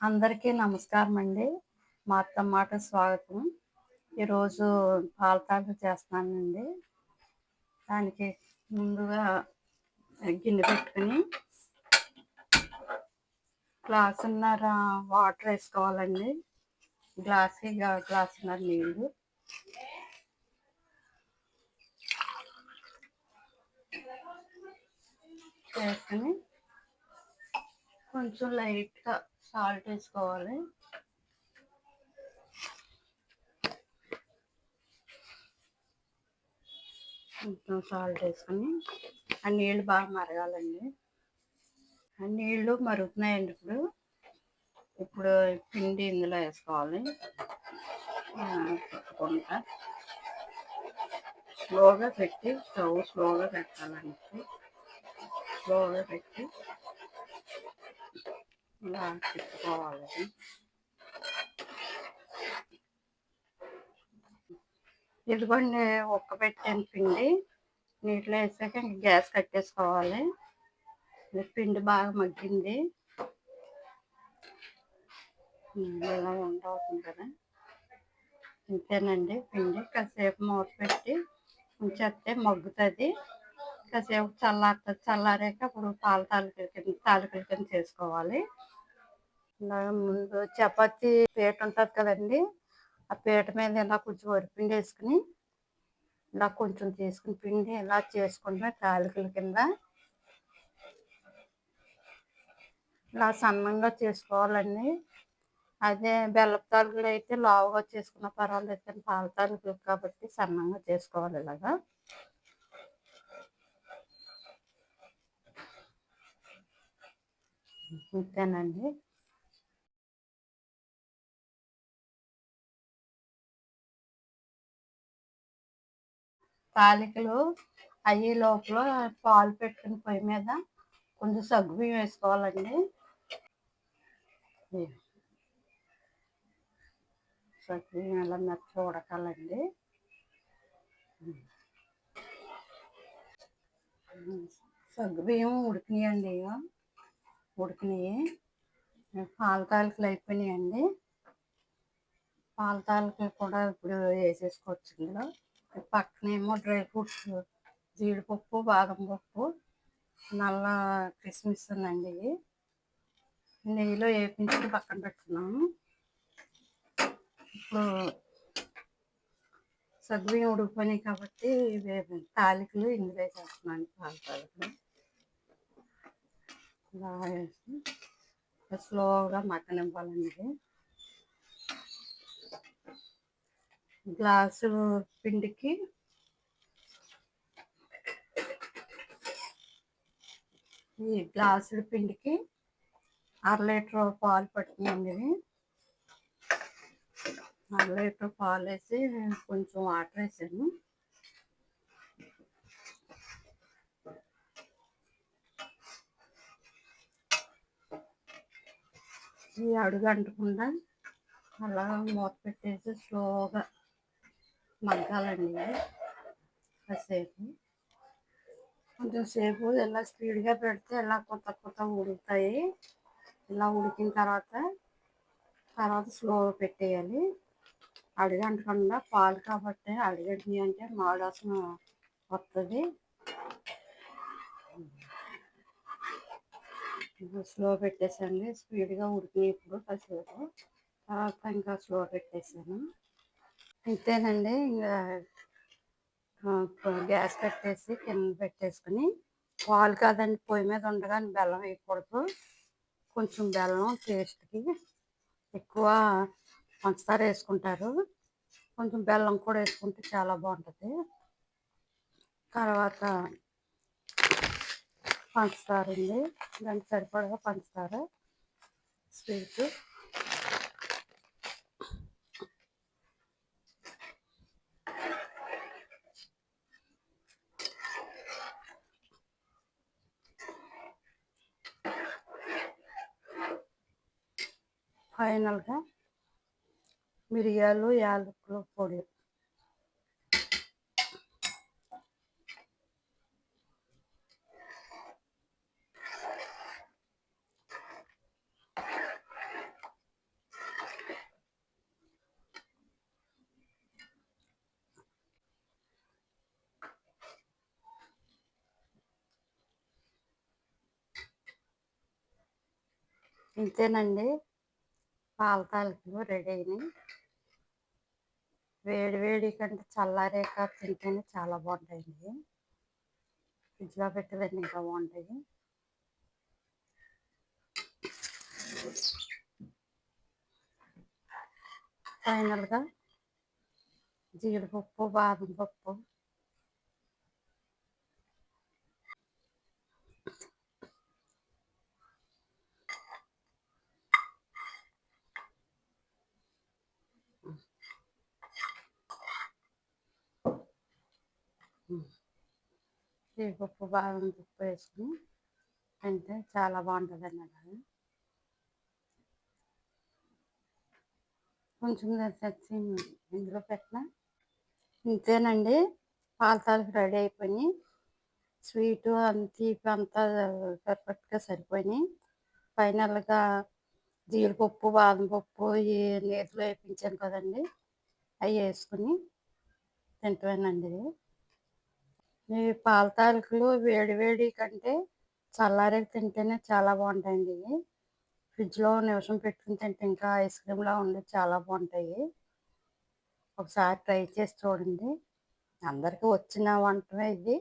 అందరికీ నమస్కారం అండి మా మాట స్వాగతం. ఈరోజు పాలతాలు చేస్తానండి దానికి ముందుగా గిన్నె పెట్టుకుని గ్లాసున్నర వాటర్ వేసుకోవాలండి. గ్లాస్ గ్లాసున్నర నీళ్ళు. వేసుకొని కొంచెం లైట్గా సాల్ట్ వేసుకోవాలి. కొంచెం సాల్ట్ వేసుకొని ఆ నీళ్ళు బాగా మరగాలండి. ఆ నీళ్ళు మరుగుతున్నాయండి ఇప్పుడు. ఇప్పుడు పిండి ఇందులో వేసుకోవాలి. పెట్టుకుంటా. స్లోగా పెట్టి స్టవ్ స్లోగా పెట్టాలండి. స్లోగా పెట్టి ఇలా తిప్పుకోవాలి ఇదిగోండి ఒక్క పెట్టాను పిండి. నీటిలో వేసాక గ్యాస్ కట్టేసుకోవాలి. పిండి బాగా మగ్గింది. ఇలా ఉండవుతుంది కదా. ఇంతేనండి పిండి. కాసేపు మూత పెట్టి ఉంచేస్తే మగ్గుతుంది. కాసేపు చల్లారుతుంది చల్లారాక అప్పుడు పాల తాలికల కింద తాలికల కింద చేసుకోవాలి. ముందు చపాతి పీట ఉంటుంది కదండి ఆ పీట మీద ఇలా కొంచెం వరిపిండి వేసుకుని ఇలా కొంచెం తీసుకుని పిండి ఇలా చేసుకుంటే తాలికల కింద. ఇలా సన్నంగా చేసుకోవాలండి. అదే బెల్లపు తాలికలు అయితే లావుగా చేసుకున్న పర్వాలేదు కానీ పాల తాలికలు కాబట్టి సన్నంగా చేసుకోవాలి ఇలాగా. ఇంతేనండి తాలికలు అయ్యే లోపల పాలు పెట్టుకుని పొయ్యి మీద కొంచెం సగ్గు బియ్యం వేసుకోవాలండి. సగ్గుబియ్యం ఎలా మెత్త ఉడకాలండి సగ్గుబియ్యం ఉడికినాయండి ఉడికినాయి. పాల తాలికలు అయిపోయినాయండి. పాల తాలికలు కూడా ఇప్పుడు వేసేసుకోవచ్చు ఇందులో. పక్కనేమో డ్రై ఫ్రూట్స్ జీడిపప్పు బాదం పప్పు నల్ల కిస్మిస్ అండి ఇవి. నెయ్యిలో వేపించి పక్కన పెట్టుకున్నాము. ఇప్పుడు సగ్గుబియ్యం ఉడికిపోయినాయి కాబట్టి తాలికలు ఇందులో వేసేస్తున్నాను పాల తాలికలు. ఇలా వేసి స్లోగా మగ్గనివ్వాలండి గ్లాసు పిండికి ఈ గ్లాసుల పిండికి అర లీటర్ పాలు పట్టినాయండి అర లీటర్ పాలు వేసి కొంచెం వాటర్ వేసాను. ఈ అడుగు అంటకుండా అలా మూత పెట్టేసి స్లోగా మగ్గాలండి. కాసేపు. కొంచెం సేపు ఇలా స్పీడ్గా పెడితే ఇలా కొత్త కొత్త ఉడుకుతాయి ఇలా ఉడికిన తర్వాత తర్వాత స్లోగా పెట్టేయాలి. అడిగంటకుండా పాలు కాబట్టి అడిగంటిని అంటే మాడాసన వస్తుంది స్లో పెట్టేసండి. స్పీడ్గా ఉడికినాయి ఇప్పుడు కాసేపు తర్వాత ఇంకా స్లో పెట్టేసాను. అంతేనండి ఇంకా గ్యాస్ కట్టేసి కింద పెట్టేసుకుని పాలు కాదండి పొయ్యి మీద ఉండగానే బెల్లం వేయకూడదు. కొంచెం బెల్లం టేస్ట్కి ఎక్కువ పంచదార వేసుకుంటారు. కొంచెం బెల్లం కూడా వేసుకుంటే చాలా బాగుంటుంది. తర్వాత పంచదార అండి దానికి సరిపడగా పంచదార స్వీట్. ఫైనల్గా మిరియాలు యాలకులు పొడి. ఇంతేనండి. పాల తాలికలు రెడీ అయినాయి. వేడి వేడి కంటే చల్లారేక తింటేనే చాలా బాగుంటాయండి. ఫ్రిడ్జ్లో పెట్టేదండి ఇంకా బాగుంటాయి. ఫైనల్గా జీడిపప్పు బాదం పప్పు జీడిపప్పు బాదం పప్పు వేసుకుని తింటే చాలా బాగుంటుంది అన్నమాట కొంచెం తెచ్చి ఇందులో పెట్టిన. ఇంతేనండి పాలతాలకు రెడీ అయిపోయి స్వీటు అంత తీపి అంతా పర్ఫెక్ట్గా సరిపోయినాయి. ఫైనల్గా జీడిపప్పు బాదం పప్పు ఈ నేతిలో వేయించాను కదండి అవి వేసుకుని తింటానండి ఈ పాల తాలికలు వేడివేడి కంటే చల్లారేకి తింటేనే చాలా బాగుంటాయండి ఇవి. ఫ్రిడ్జ్లో నిమిషం పెట్టుకుని తింటే ఇంకా ఐస్ క్రీమ్లా ఉండి చాలా బాగుంటాయి. ఒకసారి ట్రై చేసి చూడండి. అందరికీ వచ్చిన వంటమే ఇది